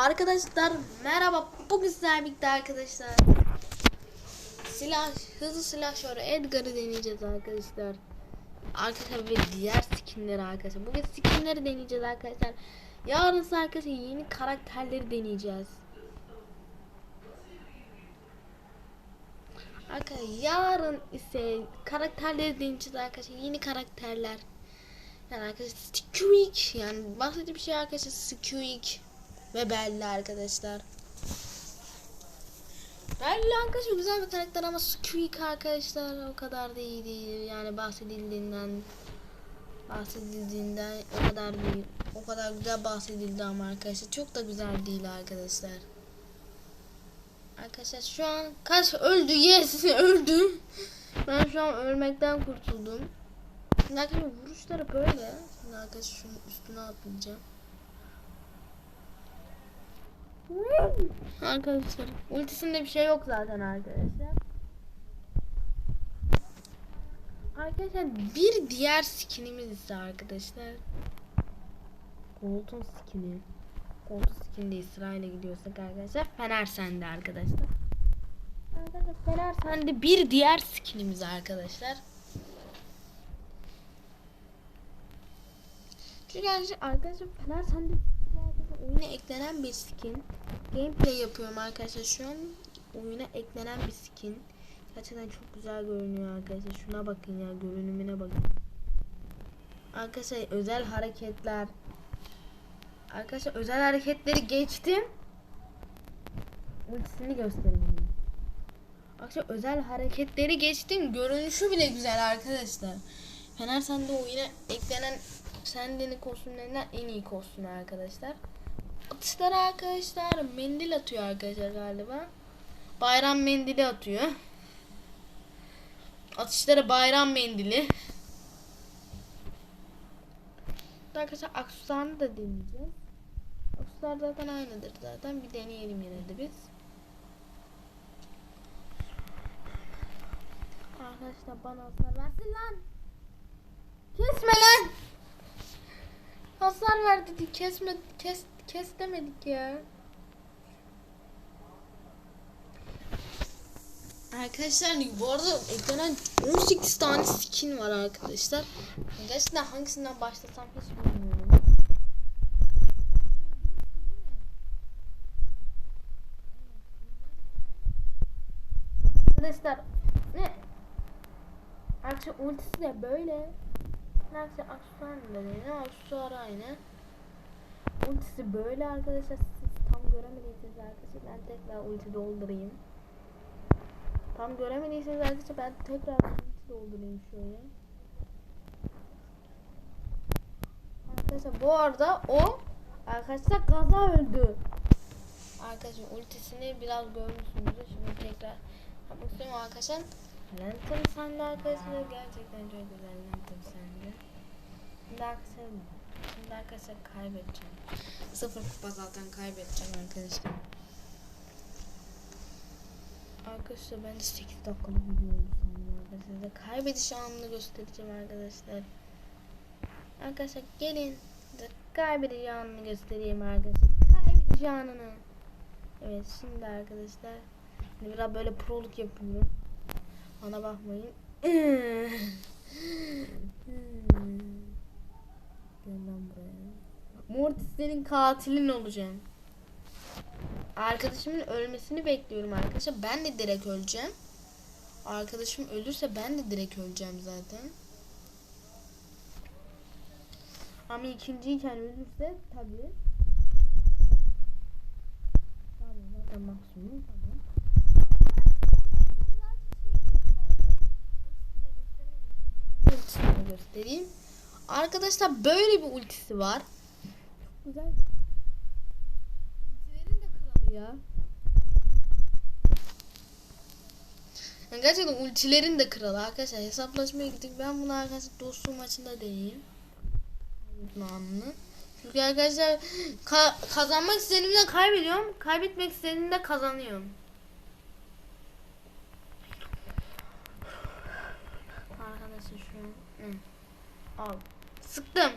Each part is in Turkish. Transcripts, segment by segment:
Arkadaşlar merhaba. Bugün sizlerle birlikte arkadaşlar. Silah, hızlı silahşörü Edgar'ı deneyeceğiz arkadaşlar. Arkadaşlar ve diğer skinleri arkadaşlar. Bugün skinleri deneyeceğiz arkadaşlar. Yarın ise arkadaşlar yeni karakterleri deneyeceğiz. Arkadaşlar yarın ise karakterleri deneyeceğiz arkadaşlar. Yeni karakterler. Yani arkadaşlar Squeak yani bahsettiğim şey arkadaşlar Squeak ve Belli arkadaşlar. Belli arkadaşlar güzel bir karakter ama Squeak arkadaşlar o kadar da iyi değil. Yani bahsedildiğinden bahsedildiğinden o kadar değil. O kadar güzel bahsedildi ama arkadaşlar çok da güzel değil arkadaşlar. Arkadaşlar şu an kaç öldü yes öldü. Ben şu an ölmekten kurtuldum. Arkadaşlar vuruşları böyle. Şimdi arkadaşlar şunun üstüne atlayacağım. Arkadaşlar ultisinde bir şey yok zaten arkadaşlar. Arkadaşlar bir diğer skinimiz ise arkadaşlar. Colton skini. Colton skininde sırayla gidiyorsak arkadaşlar. Fener sende arkadaşlar. Arkadaşlar Fener sende bir diğer skinimiz arkadaşlar. Çünkü arkadaşlar Fener sende oyuna eklenen bir skin. Gameplay yapıyorum arkadaşlar şu an. Oyuna eklenen bir skin. Gerçekten çok güzel görünüyor arkadaşlar. Şuna bakın ya görünümüne bakın. Arkadaşlar özel hareketler. Arkadaşlar özel hareketleri geçtim. Ultisini göstereyim. Arkadaşlar özel hareketleri geçtim. Görünüşü bile güzel arkadaşlar. Fener sende oyuna eklenen Sende'nin kostümlerinden en iyi kostüm arkadaşlar. Atışları arkadaşlar mendil atıyor arkadaşlar galiba. Bayram mendili atıyor. Atışları bayram mendili. Arkadaşlar aksesuarını da deneyeceğiz. Aksesuar zaten aynıdır zaten. Bir deneyelim yine de biz. Arkadaşlar bana hasar versin lan. Kesme lan. Hasar ver dedik. Kesme kes kes demedik ya. Arkadaşlar bu arada eklenen 18 tane skin var arkadaşlar. Gerçekten hangisinden başlasam hiç bilmiyorum. Arkadaşlar ne? Arkadaşlar ultisi de böyle. Neredeyse aksesuar mı dedi? Aksesuar aynı. Ultisi böyle arkadaşlar. Siz tam göremediyseniz arkadaşlar ben tekrar ulti doldurayım. Tam göremediyseniz arkadaşlar ben tekrar ulti doldurayım şöyle. Arkadaşlar bu arada o arkadaşlar kaza öldü. Arkadaşlar ultisini biraz görmüşsünüzdür. Şimdi tekrar yapmak istiyorum arkadaşlar. Lantern sende arkadaşlar gerçekten çok güzel Lantern sende. Şimdi arkadaşlar, şimdi arkadaşlar kaybedeceğim. Sıfır kupa zaten kaybedeceğim arkadaşlar. Arkadaşlar ben de 8 dakikalık video oldu sandım arkadaşlar. Size kaybediş anını göstereceğim arkadaşlar. Arkadaşlar gelin. Size kaybediş anını göstereyim arkadaşlar. Kaybediş anını. Evet şimdi arkadaşlar. Şimdi biraz böyle proluk yapıyorum. Bana bakmayın. Gel lan buraya. Mortis senin katilin olacağım. Arkadaşımın ölmesini bekliyorum arkadaşlar. Ben de direkt öleceğim. Arkadaşım ölürse ben de direkt öleceğim zaten. Ama ikinciyken ölürse tabii. Tabii zaten maksimum tamam. göstereyim. Arkadaşlar böyle bir ultisi var. Güzel. Ultilerin de kralı ya. Yani gerçekten ultilerin de kralı arkadaşlar. Hesaplaşmaya gittik. Ben bunu arkadaşlar dostluğum maçında deneyeyim. Anını. Çünkü arkadaşlar ka kazanmak istediğimde kaybediyorum. Kaybetmek istediğimde kazanıyorum. Arkadaşlar şu an. Al. Sıktım.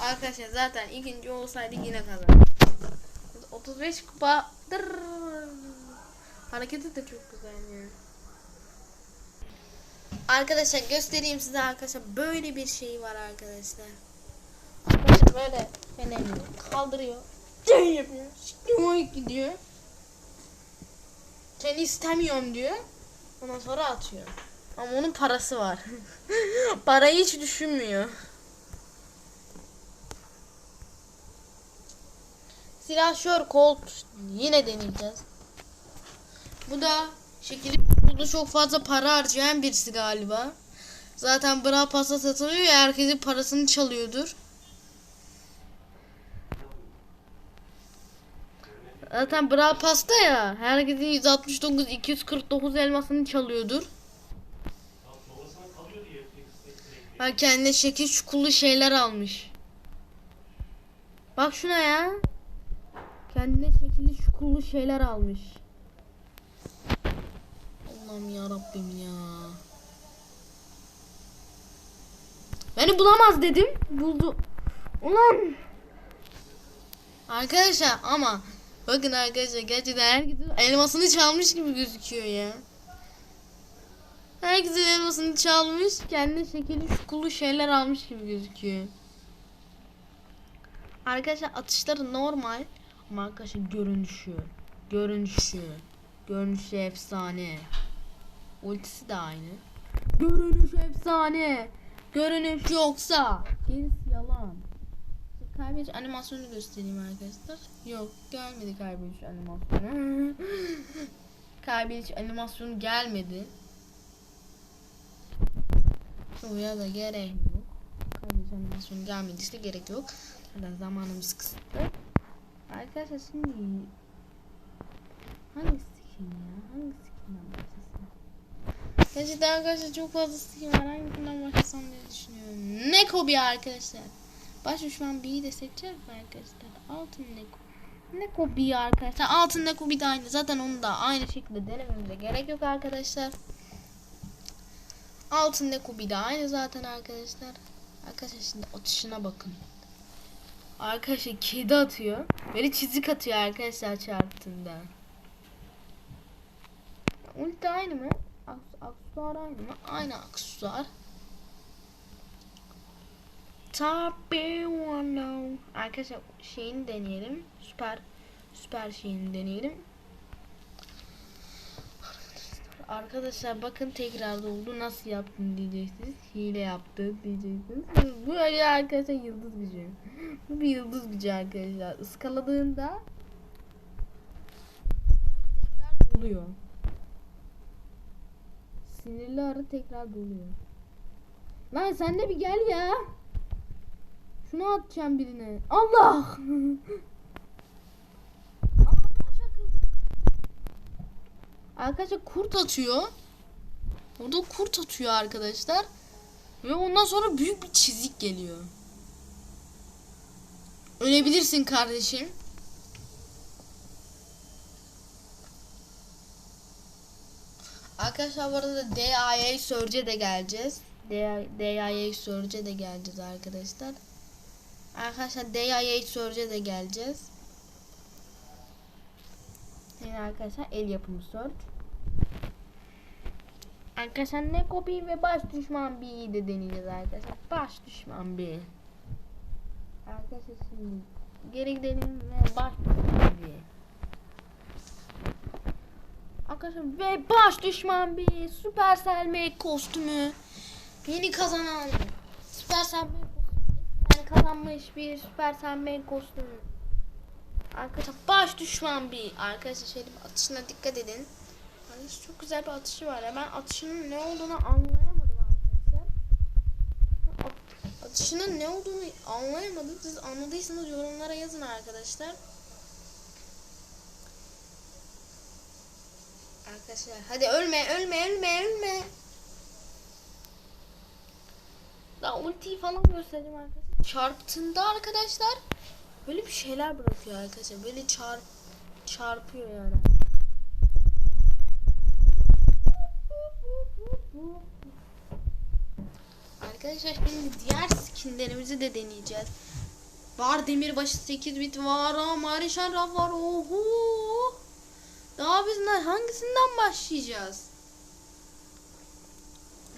Arkadaşlar zaten ikinci olsaydı yine kazanırdık. 35 kupa. Dırr. Hareketi de çok güzel ya. Arkadaşlar göstereyim size arkadaşlar böyle bir şey var arkadaşlar. Arkadaşlar böyle fenerini kaldırıyor. Şey yapıyor. Çıkıyor gidiyor. Seni istemiyorum diyor. Ondan sonra atıyor. Ama onun parası var. Parayı hiç düşünmüyor. Silahşör Colt yine deneyeceğiz. Bu da şekilli burada çok fazla para harcayan birisi galiba. Zaten bra pasta satılıyor ya herkesin parasını çalıyordur. Zaten bra pasta ya herkesin 169 249 elmasını çalıyordur. Bak kendine şekil çukurlu şeyler almış. Bak şuna ya. Kendine şekilli çukurlu şeyler almış. Allah'ım ya Rabbim ya. Beni bulamaz dedim. Buldu. Ulan. Arkadaşlar ama bakın arkadaşlar gerçekten herkesin elmasını çalmış gibi gözüküyor ya. Herkesin elmasını çalmış, kendine şekilli çukurlu şeyler almış gibi gözüküyor. Arkadaşlar atışları normal ama arkadaşlar görünüşü, görünüşü, görünüşü efsane. Ultisi de aynı. Görünüş efsane. Görünüş yoksa gerisi yalan. Kaybedici animasyonu göstereyim arkadaşlar. Yok gelmedi kaybedici animasyonu. kaybedici animasyonu gelmedi. Şuraya da gerek yok. Kaybedici animasyonu gelmediyse gerek yok. Zaten zamanımız kısıtlı. Arkadaşlar şimdi hangi skin ya? Hangi skinden başlasam? Gerçekten arkadaşlar çok fazla skin var. Hangisinden başlasam diye düşünüyorum. Neko bir arkadaşlar. Baş düşman B'yi de seçeceğiz arkadaşlar? Altın Neko. Neko bir arkadaşlar. Altın Neko bir de aynı. Zaten onu da aynı şekilde denememize gerek yok arkadaşlar. Altın Neko bir de aynı zaten arkadaşlar. Arkadaşlar şimdi atışına bakın. Arkadaşlar kedi atıyor. Böyle çizik atıyor arkadaşlar çarptığında. Ulti aynı mı? Aks- Aksesuar aynı mı? Aynı aksesuar. Tabii onu. Arkadaşlar şeyini deneyelim. Süper süper şeyini deneyelim. Arkadaşlar bakın tekrar oldu. Nasıl yaptın diyeceksiniz. Hile yaptı diyeceksiniz. Bu öyle arkadaşlar yıldız gücü. Bu bir yıldız gücü arkadaşlar. Iskaladığında tekrar doluyor. Sinirli arı tekrar doluyor. Lan sen de bir gel ya. Şunu atacağım birine. Allah! Arkadaşlar kurt atıyor. Orada kurt atıyor arkadaşlar. Ve ondan sonra büyük bir çizik geliyor. Ölebilirsin kardeşim. Arkadaşlar bu arada DIA Surge'e de geleceğiz. DIA Surge'e de geleceğiz arkadaşlar. Arkadaşlar DIA Surge'e de geleceğiz. Yine arkadaşlar el yapımı Surge. Arkadaşlar ne kopi ve baş düşman B'yi de deneyeceğiz arkadaşlar. Baş düşman B. Arkadaşlar şimdi geri gidelim ve baş düşman B. Arkadaşlar ve baş düşman bir Supercell Make kostümü yeni kazanan Supercell Make yani kazanmış bir Supercell Make kostümü Arkadaşlar baş düşman bir arkadaşlar bir atışına dikkat edin Arkadaşlar çok güzel bir atışı var ya ben atışının ne olduğunu anlayamadım arkadaşlar At- Atışının ne olduğunu anlayamadım siz anladıysanız yorumlara yazın arkadaşlar Arkadaşlar hadi ölme ölme ölme ölme. Daha ultiyi falan göstereyim arkadaşlar. Çarptığında arkadaşlar böyle bir şeyler bırakıyor arkadaşlar. Böyle çarp çarpıyor yani. Arkadaşlar şimdi diğer skinlerimizi de deneyeceğiz. Var demirbaşı 8 bit var ama şaraf var oho. Daha biz hangisinden başlayacağız?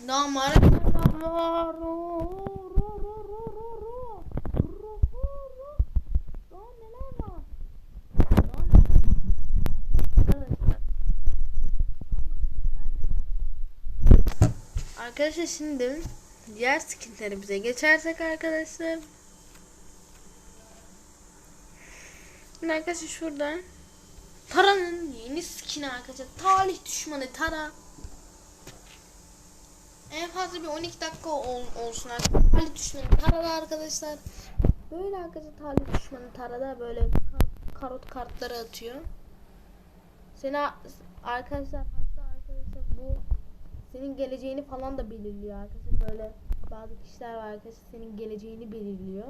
Daha mara şaraf var. ro, Arkadaşlar şimdi diğer skinlerimize geçersek arkadaşlar. Şimdi arkadaşlar şuradan Tara'nın yeni skin'i arkadaşlar. Talih düşmanı Tara. En fazla bir 12 dakika ol- olsun arkadaşlar. Talih düşmanı Tara'da arkadaşlar. Böyle arkadaşlar talih düşmanı Tara'da böyle kar- karot kartları atıyor. Seni arkadaşlar senin geleceğini falan da belirliyor arkadaşlar. Böyle bazı kişiler var arkadaşlar senin geleceğini belirliyor.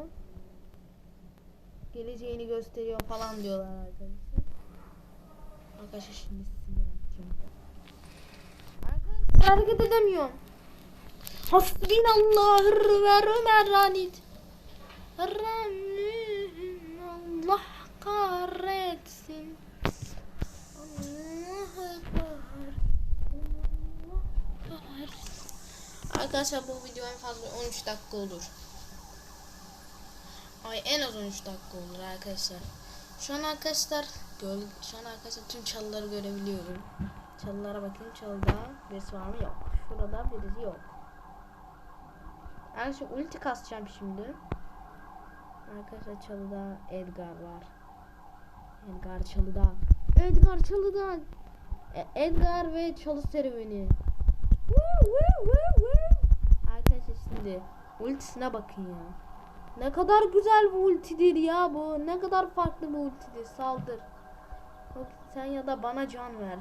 Geleceğini gösteriyor falan diyorlar arkadaşlar. Arkadaşlar şimdi sinir. Arkadaşlar hareket edemiyorum. Hasbinallah ve. Rabbim Allah kahretsin. Allah kahretsin. Allah kahretsin. Arkadaşlar bu video en fazla 13 dakika olur. Ay en az 13 dakika olur arkadaşlar. Şu an arkadaşlar göl, şu an arkadaşlar tüm çalıları görebiliyorum. Çalılara bakayım çalıda birisi var mı? Yok. Şurada birisi yok. Arkadaşlar ulti kasacağım şimdi. Arkadaşlar çalıda Edgar var. Edgar çalıda. Edgar çalıda. E- Edgar ve çalı serüveni. Arkadaşlar şimdi ultisine bakın ya. Ne kadar güzel bir ultidir ya bu. Ne kadar farklı bir ultidir. Saldır. Yok, sen ya da bana can ver.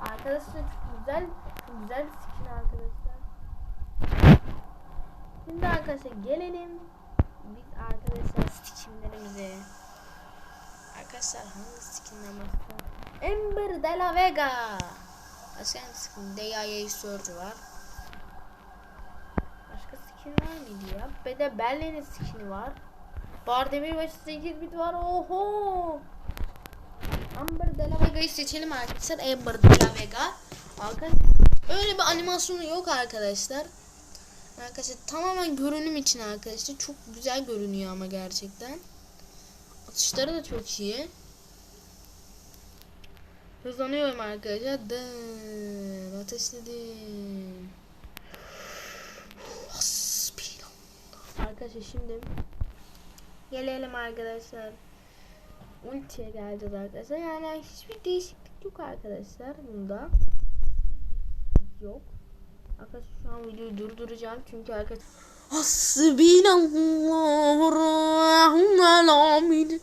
Arkadaşlar güzel, güzel bir skin arkadaşlar. Şimdi arkadaşlar gelelim. Biz arkadaşlar skinlerimize. Arkadaşlar hangi skinden başlayalım? Ember de la Vega. Başka hangi skin? DIA Surge var. Başka skin var mıydı ya? Bir de Berlin'in skini var. Bardemir başı 8 bit var. Oho. Amber de la Vega'yı seçelim arkadaşlar. Amber de la Vega. Arkadaşlar öyle bir animasyonu yok arkadaşlar. Arkadaşlar tamamen görünüm için arkadaşlar. Çok güzel görünüyor ama gerçekten. Atışları da çok iyi. Hızlanıyorum arkadaşlar. Dım. Ateşledim. Arkadaşlar şimdi gelelim arkadaşlar. Ultiye geleceğiz arkadaşlar. Yani hiçbir değişiklik yok arkadaşlar bunda. Yok. Arkadaşlar şu an videoyu durduracağım çünkü arkadaşlar Hasbinallahurrahmanel amin.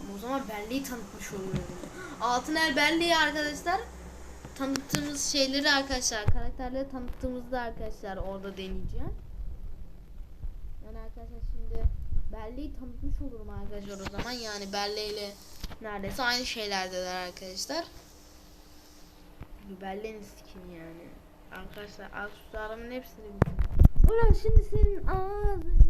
Ama o zaman belleği tanıtmış oluyoruz. Altın el belleği arkadaşlar tanıttığımız şeyleri arkadaşlar karakterleri tanıttığımızda arkadaşlar orada deneyeceğim. Yani arkadaşlar şimdi belleği tanıtmış olurum arkadaşlar o zaman yani belleğiyle neredeyse aynı şeylerdeler arkadaşlar. Belleğin skin yani. Arkadaşlar aksesuarımın hepsini Ulan şimdi senin ağzını.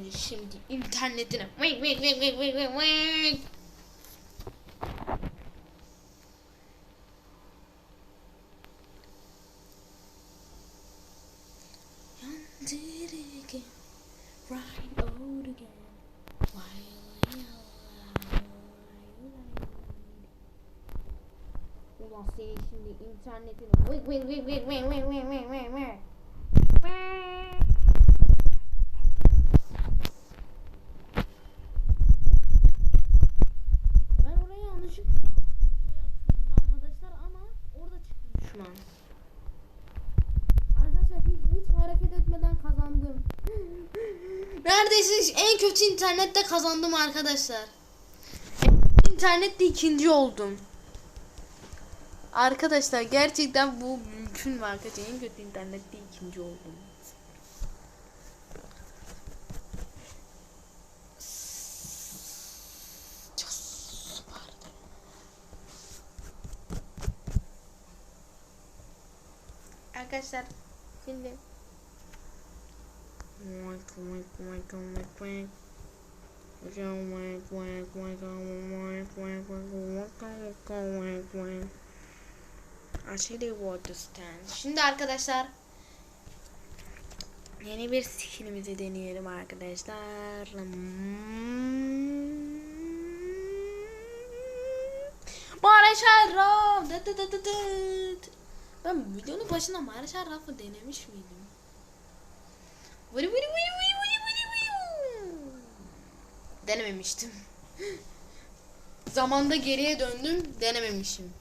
seni şimdi internetine. Wink wink wink wink wink wink wink. Ulan seni şimdi internetine. Wink wink wink wink wink wink. Düşman. Arkadaşlar hiç, hiç hareket etmeden kazandım. Neredeyse en kötü internette kazandım arkadaşlar. İnternette ikinci oldum. Arkadaşlar gerçekten bu mümkün mü arkadaşlar? En kötü internette ikinci oldum. Arkadaşlar şimdi Actually what to stand. Şimdi arkadaşlar yeni bir skillimizi deneyelim arkadaşlar. Barış Araf. Ben videonun başında Marşal Raff'ı denemiş miydim? Vırı vırı vırı vırı vırı vırı vırı Denememiştim. Zamanda geriye döndüm, denememişim.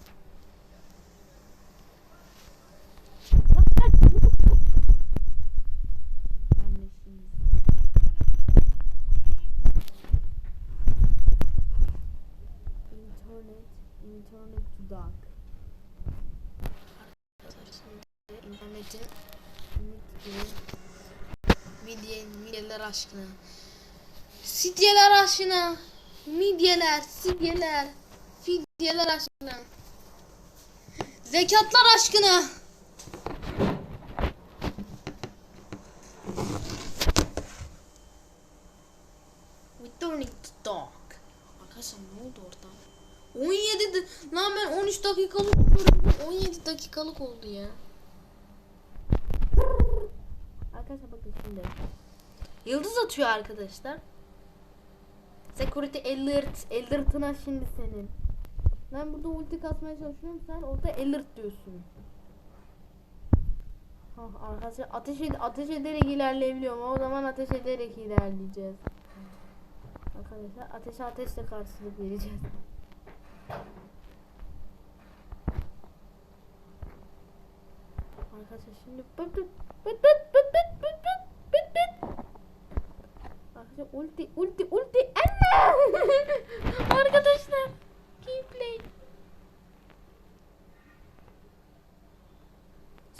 Aşkına. Sidyeler aşkına. Midyeler, sidyeler, fidyeler aşkına. Zekatlar aşkına. Returning to dog. Arkadaşlar ne oldu orada? 17 de- lan ben 13 dakikalık diyorum, 17 dakikalık oldu ya. Arkadaşlar bakın şimdi. Yıldız atıyor arkadaşlar. Security alert. Alert'ına şimdi senin. Ben burada ulti kasmaya çalışıyorum. Sen orada alert diyorsun. Ah, arkadaşlar ateş, ed ateş ederek ilerleyebiliyorum. O zaman ateş ederek ilerleyeceğiz. Arkadaşlar ateşe ateşle karşılık vereceğiz. Arkadaşlar şimdi bıt bıt bıt bıt bıt ulti ulti ulti anne. Arkadaşlar gameplay.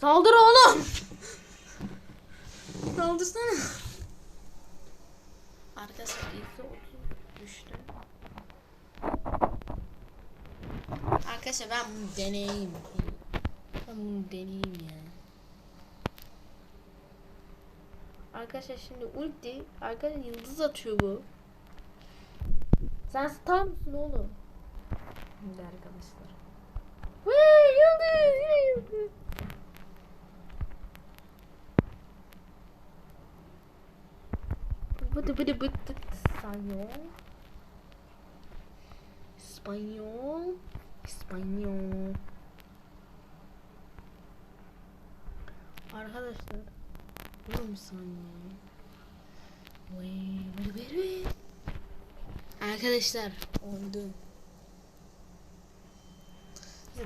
Saldır oğlum. Saldırsana. Arkadaşlar ilk 30 düştü. Arkadaşlar ben bunu deneyeyim. Ben bunu deneyeyim ya. Arkadaşlar şimdi ulti arkadaşlar yıldız atıyor bu. Sen star mısın oğlum? Şimdi arkadaşlar. Vay yıldız yine yıldız. Bıdı bıdı bıdı. İspanyol. İspanyol. İspanyol. Arkadaşlar. Vay, vay, vay. Arkadaşlar oldu.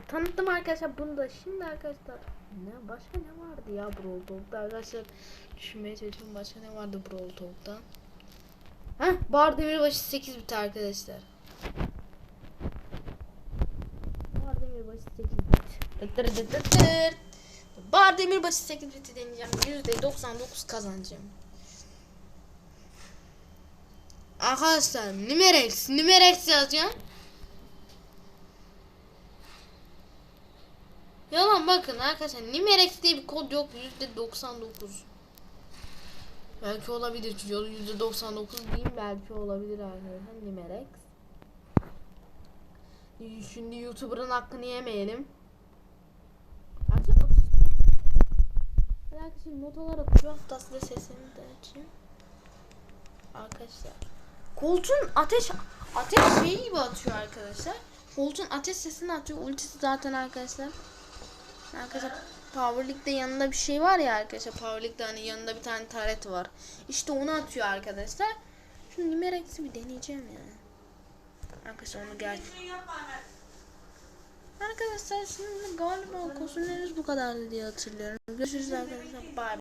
Tanıttım arkadaşlar bunu da şimdi arkadaşlar ne başka ne vardı ya Brawl Talk'ta arkadaşlar düşünmeye çalışıyorum başka ne vardı Brawl Talk'ta Heh Bar Demirbaşı 8 bit arkadaşlar Bar Demirbaşı 8 bit dıt dıt dıt. Bar Demirbaşı 8 biti deneyeceğim. %99 kazanacağım. Arkadaşlar Numerex Numerex yazacağım. Yalan bakın arkadaşlar Nimerex diye bir kod yok. %99 Belki olabilir %99 diyeyim belki olabilir arkadaşlar. Nimerex Şimdi YouTuber'ın hakkını yemeyelim Arkadaşlar Arkadaşlar notalar atıyor hatta size sesini de açayım Arkadaşlar Koltuğun ateş ateş şeyi gibi atıyor arkadaşlar Holt'un ateş sesini atıyor. Ultisi zaten arkadaşlar. Arkadaşlar Power League'de yanında bir şey var ya arkadaşlar. Power League'de hani yanında bir tane taret var. İşte onu atıyor arkadaşlar. Şu Nimerex'i bir deneyeceğim ya. Arkadaşlar onu gel. Arkadaşlar şimdi galiba kostümlerimiz bu kadardı diye hatırlıyorum. Görüşürüz arkadaşlar. Bye.